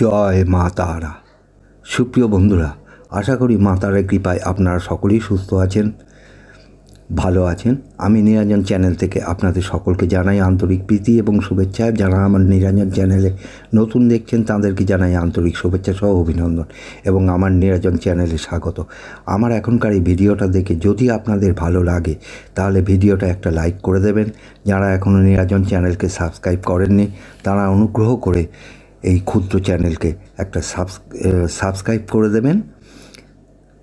জয় মা তারা। সুপ্রিয় বন্ধুরা, আশা করি মা তারার কৃপায় আপনারা সকলেই সুস্থ আছেন, ভালো আছেন। আমি নিরঞ্জন চ্যানেল থেকে আপনাদের সকলকে জানাই আন্তরিক প্রীতি এবং শুভেচ্ছা। যারা আমার নিরঞ্জন চ্যানেলে নতুন দেখছেন, তাদেরকে জানাই আন্তরিক শুভেচ্ছা সহ অভিনন্দন এবং আমার নিরঞ্জন চ্যানেলে স্বাগত। আমার এখনকার এই ভিডিওটা দেখে যদি আপনাদের ভালো লাগে, তাহলে ভিডিওটা একটা লাইক করে দেবেন। যারা এখনও নিরঞ্জন চ্যানেলকে সাবস্ক্রাইব করেননি, তারা অনুগ্রহ করে এই ক্ষুদ্র চ্যানেলকে একটা সাবস্ক্রাইব করে দেবেন।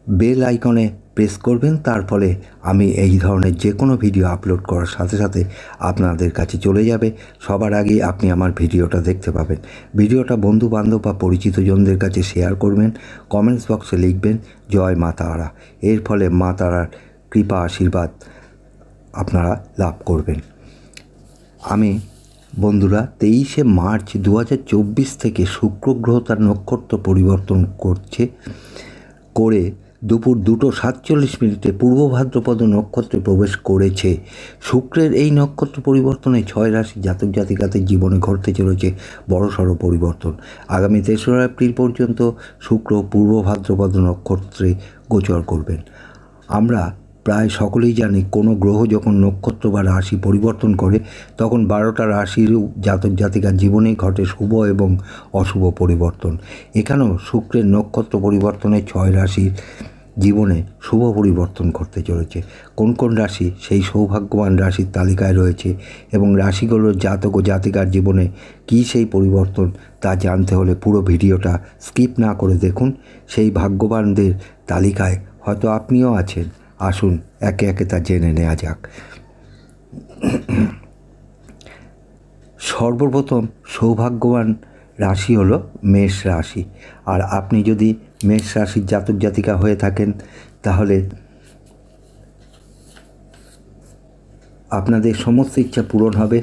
বেল আইকনে প্রেস করবেন, তার ফলে আমি এই ধরনের যে কোনো ভিডিও আপলোড করার সাথে সাথে আপনাদের কাছে চলে যাবে। সবার আগে আপনি আমার ভিডিওটা দেখতে পাবেন। ভিডিওটা বন্ধু বান্ধব বা পরিচিতজনদের কাছে শেয়ার করবেন কমেন্টস বক্সে লিখবেন, জয় মা তারা। এর ফলে মা তারার কৃপা, আশীর্বাদ আপনারা লাভ করবেন। আমি বন্ধুরা, তেইশে মার্চ দু হাজার চব্বিশ থেকে শুক্র গ্রহ তার নক্ষত্র পরিবর্তন করছে করে দুপুর দুটো সাতচল্লিশ মিনিটে পূর্ব ভাদ্রপদ নক্ষত্রে প্রবেশ করেছে। শুক্রের এই নক্ষত্র পরিবর্তনে ছয় রাশি জাতক জাতিকাদের জীবনে ঘটতে চলেছে বড়সড় পরিবর্তন। আগামী তেসরা এপ্রিল পর্যন্ত শুক্র পূর্ব ভাদ্রপদ নক্ষত্রে গোচর করবেন। আমরা প্রায় সকলেই জানি কোনো গ্রহ যখন নক্ষত্র বা রাশি পরিবর্তন করে, তখন বারোটা রাশির জাতক জাতিকার জীবনেই ঘটে শুভ এবং অশুভ পরিবর্তন। এখানেও শুক্রের নক্ষত্র পরিবর্তনে ছয় রাশির জীবনে শুভ পরিবর্তন ঘটতে চলেছে। কোন কোন রাশি সেই সৌভাগ্যবান রাশির তালিকায় রয়েছে এবং রাশিগুলোর জাতক ও জাতিকার জীবনে কী সেই পরিবর্তন তা জানতে হলে পুরো ভিডিওটা স্কিপ না করে দেখুন। সেই ভাগ্যবানদের তালিকায় হয়তো আপনিও আছেন। আসুন, একে একে তা জেনে নেওয়া যাক। সর্বপ্রথম সৌভাগ্যবান রাশি হলো মেষ রাশি। আর আপনি যদি মেষ রাশির জাতক জাতিকা হয়ে থাকেন, তাহলে আপনাদের সমস্ত ইচ্ছা পূরণ হবে।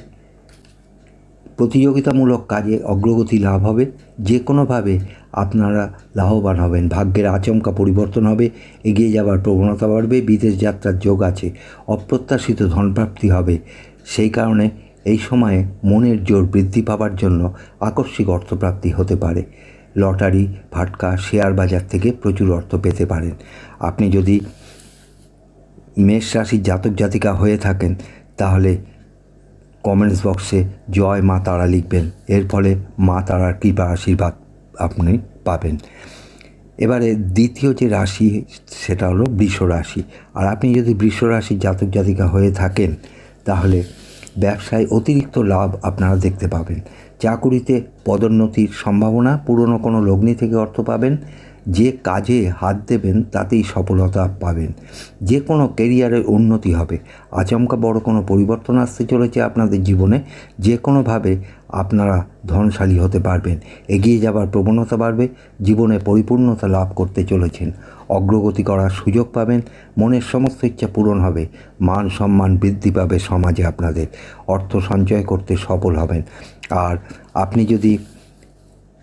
প্রতিযোগিতামূলক কাজে অগ্রগতি লাভ হবে। যে কোনোভাবে আপনারা লাভবান হবেন। ভাগ্যের আচমকা পরিবর্তন হবে। এগিয়ে যাওয়ার প্রবণতা বাড়বে। বিদেশ যাত্রার যোগ আছে। অপ্রত্যাশিত ধনপ্রাপ্তি হবে। সেই কারণে এই সময়ে মনের জোর বৃদ্ধি পাওয়ার জন্য আকস্মিক অর্থপ্রাপ্তি হতে পারে। লটারি ভাটকা শেয়ার বাজার থেকে প্রচুর অর্থ পেতে পারেন। আপনি যদি মেষ রাশির জাতক জাতিকা হয়ে থাকেন, তাহলে কমেন্টস বক্সে জয় মা তারা লিখবেন। এর ফলে মা তারার কৃপা আশীর্বাদ আপনি পাবেন। এবারে দ্বিতীয় যে রাশি, সেটা হলো বৃষ রাশি আর আপনি যদি বৃষ রাশির জাতক জাতিকা হয়ে থাকেন, তাহলে ব্যবসায় অতিরিক্ত লাভ আপনারা দেখতে পাবেন। চাকুরিতে পদোন্নতির সম্ভাবনা, পুরনো কোনো লগ্নি থেকে অর্থ পাবেন, যে কাজে হাত দেবেন তাতেই সফলতা পাবেন। যে কোনো কেরিয়ারের উন্নতি হবে। আচমকা বড় কোনো পরিবর্তন আসতে চলেছে আপনাদের জীবনে, যে কোনোভাবে আপনারা ধনশালী হতে পারবেন। এগিয়ে যাবার প্রবণতা বাড়বে, জীবনে পরিপূর্ণতা লাভ করতে চলেছেন। অগ্রগতি করার সুযোগ পাবেন। মনের সমস্ত ইচ্ছা পূরণ হবে। মান সম্মান বৃদ্ধি পাবে সমাজে আপনাদের। অর্থ সঞ্চয় করতে সফল হবেন। আর আপনি যদি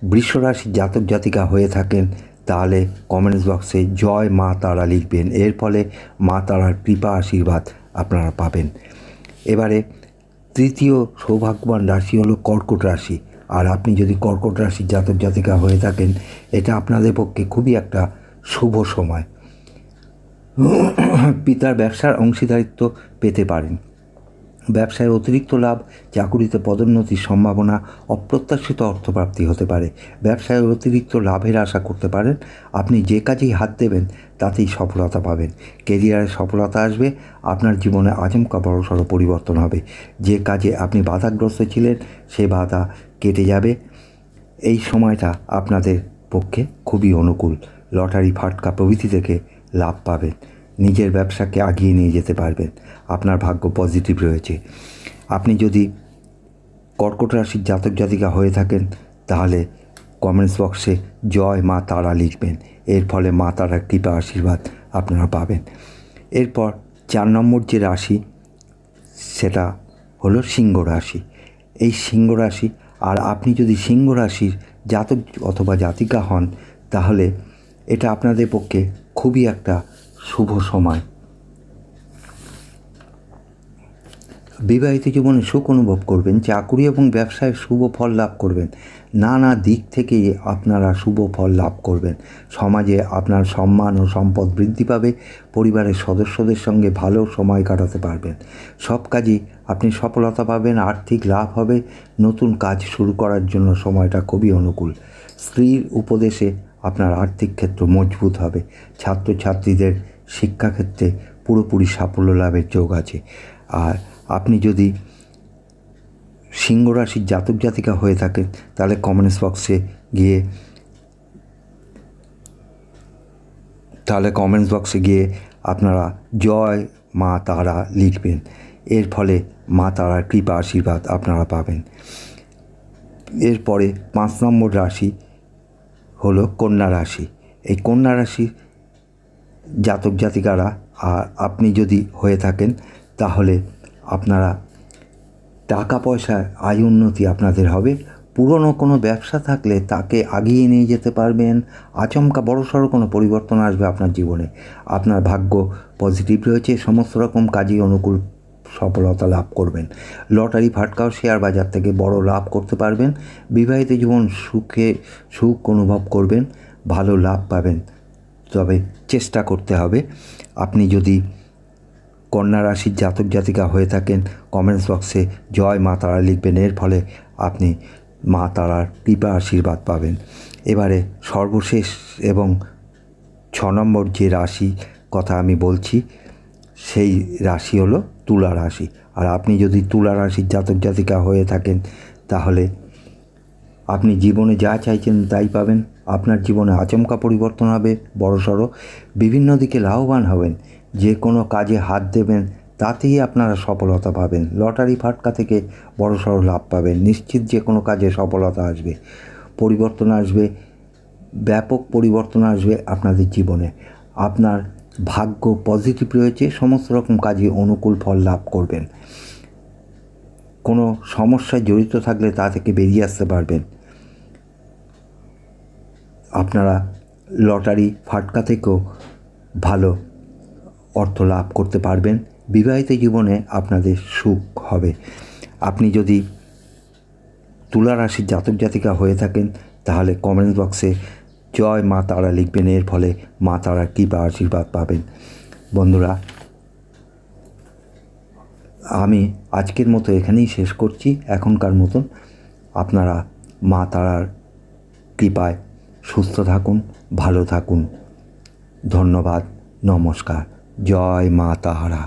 বৃষরাশির জাতক জাতিকা হয়ে থাকেন, তাহলে কমেন্টস বক্সে জয় মা তারা লিখবেন। এর ফলে মা তারার কৃপা আশীর্বাদ আপনারা পাবেন। এবারে তৃতীয় সৌভাগ্যবান রাশি হলো কর্কট রাশি। আর আপনি যদি কর্কট রাশির জাতক জাতিকা হয়ে থাকেন, এটা আপনাদের পক্ষে খুবই একটা শুভ সময়। পিতার ব্যবসার অংশীদারিত্ব পেতে পারেন। ব্যবসায় অতিরিক্ত লাভ, চাকুরিতে পদোন্নতির সম্ভাবনা, অপ্রত্যাশিত অর্থপ্রাপ্তি হতে পারে। ব্যবসায় অতিরিক্ত লাভের আশা করতে পারেন। আপনি যে কাজেই হাত দেবেন, তাতেই সফলতা পাবেন। কেরিয়ারে সফলতা আসবে, আপনার জীবনে আচমকা বড়সড় পরিবর্তন হবে। যে কাজে আপনি বাধাগ্রস্ত ছিলেন, সে বাধা কেটে যাবে। এই সময়টা আপনাদের পক্ষে খুবই অনুকূল। লটারি ফাটকা প্রভৃতি থেকে লাভ পাবেন। নিজের ব্যবসাকে আগিয়ে নিয়ে যেতে পারবেন। আপনার ভাগ্য পজিটিভ রয়েছে। আপনি যদি কর্কট রাশির জাতক জাতিকা হয়ে থাকেন, তাহলে কমেন্টস বক্সে জয় মা তারা লিখবেন। এর ফলে মা তারার কৃপা আশীর্বাদ আপনারা পাবেন। এরপর চার নম্বর যে রাশি, সেটা হলো সিংহ রাশি। এই সিংহ রাশি, আর আপনি যদি সিংহ রাশির জাতক অথবা জাতিকা হন, তাহলে এটা আপনাদের পক্ষে খুবই একটা শুভ সময়। বিবাহিত জীবনে সুখ অনুভব করবেন, চাকুরি এবং ব্যবসায় শুভ ফল লাভ করবেন। নানা দিক থেকে আপনারা শুভ ফল লাভ করবেন। সমাজে আপনার সম্মান ও সম্পদ বৃদ্ধি পাবে, পরিবারের সদস্যদের সঙ্গে ভালো সময় কাটাতে পারবেন। সব কাজেই আপনি সফলতা পাবেন, আর্থিক লাভ হবে, নতুন কাজ শুরু করার জন্য সময়টা খুবই অনুকূল। স্ত্রীর উপদেশে আপনার আর্থিক ক্ষেত্র মজবুত হবে। ছাত্রছাত্রীদের শিক্ষাক্ষেত্রে পুরোপুরি সাফল্য লাভের যোগ আছে। আর আপনি যদি সিংহ রাশির জাতক জাতিকা হয়ে থাকেন, তাহলে কমেন্টস বক্সে গিয়ে তাহলে কমেন্টস বক্সে গিয়ে আপনারা জয় মা তারা লিখবেন। এর ফলে মা তারার কৃপা আশীর্বাদ আপনারা পাবেন। এরপরে পাঁচ নম্বর রাশি হলো কন্যা রাশি। এই কন্যা রাশি জাতক জাতিকারা আর আপনি যদি হয়ে থাকেন, তাহলে আপনারা টাকা পয়সায় আয় উন্নতি আপনাদের হবে। পুরনো কোনো ব্যবসা থাকলে তাকে আগিয়ে নিয়ে যেতে পারবেন। আচমকা বড়সড় কোনো পরিবর্তন আসবে আপনার জীবনে। আপনার ভাগ্য পজিটিভ রয়েছে, সমস্ত রকম কাজেই অনুকূল সফলতা লাভ করবেন। লটারি ফাটকাও শেয়ার বাজার থেকে বড় লাভ করতে পারবেন। বিবাহিত জীবন সুখে সুখ অনুভব করবেন, ভালো লাভ পাবেন। তবে চেষ্টা করতে হবে। আপনি যদি কন্যা রাশির জাতক জাতিকা হয়ে থাকেন কমেন্টস বক্সে জয় মা তারা লিখবেন। এর ফলে আপনি মা তারার কৃপা আশীর্বাদ পাবেন। এবারে সর্বশেষ এবং ছ নম্বর যে রাশি কথা আমি বলছি, সেই রাশি হলো তুলা রাশি। আর আপনি যদি তুলা রাশির জাতক জাতিকা হয়ে থাকেন, তাহলে আপনি জীবনে যা চাইছেন তাই পাবেন। আপনার জীবনে আচমকা পরিবর্তন হবে বড়সড় বিভিন্ন দিকে লাভবান হবেন। যে কোনো কাজে হাত দেবেন, তাতেই আপনারা সফলতা পাবেন। লটারি ফাটকা থেকে বড়সড় লাভ পাবেন। নিশ্চিত যে কোনো কাজে সফলতা আসবে। পরিবর্তন আসবে। ব্যাপক পরিবর্তন আসবে আপনাদের জীবনে। আপনার ভাগ্য পজিটিভ রয়েছে, সমস্ত রকম কাজে অনুকূল ফল লাভ করবেন। কোনো সমস্যায় জড়িত থাকলে তা থেকে বেরিয়ে আসতে পারবেন। আপনারা লটারি ফাটকা থেকেও ভালো অর্থ লাভ করতে পারবেন। বিবাহিত জীবনে আপনাদের সুখ হবে। আপনি যদি তুলা রাশির জাতক জাতিকা হয়ে থাকেন, তাহলে কমেন্ট বক্সে জয় মা তারা লিখবেন, এর ফলে মা তারা কৃপা আশীর্বাদ পাবেন। বন্ধুরা, আমি আজকের মতো এখানেই শেষ করছি। এখনকার মতন আপনারা মা তারার কৃপায় সুস্থ থাকুন, ভালো থাকুন। ধন্যবাদ, নমস্কার। জয় মা তাহারা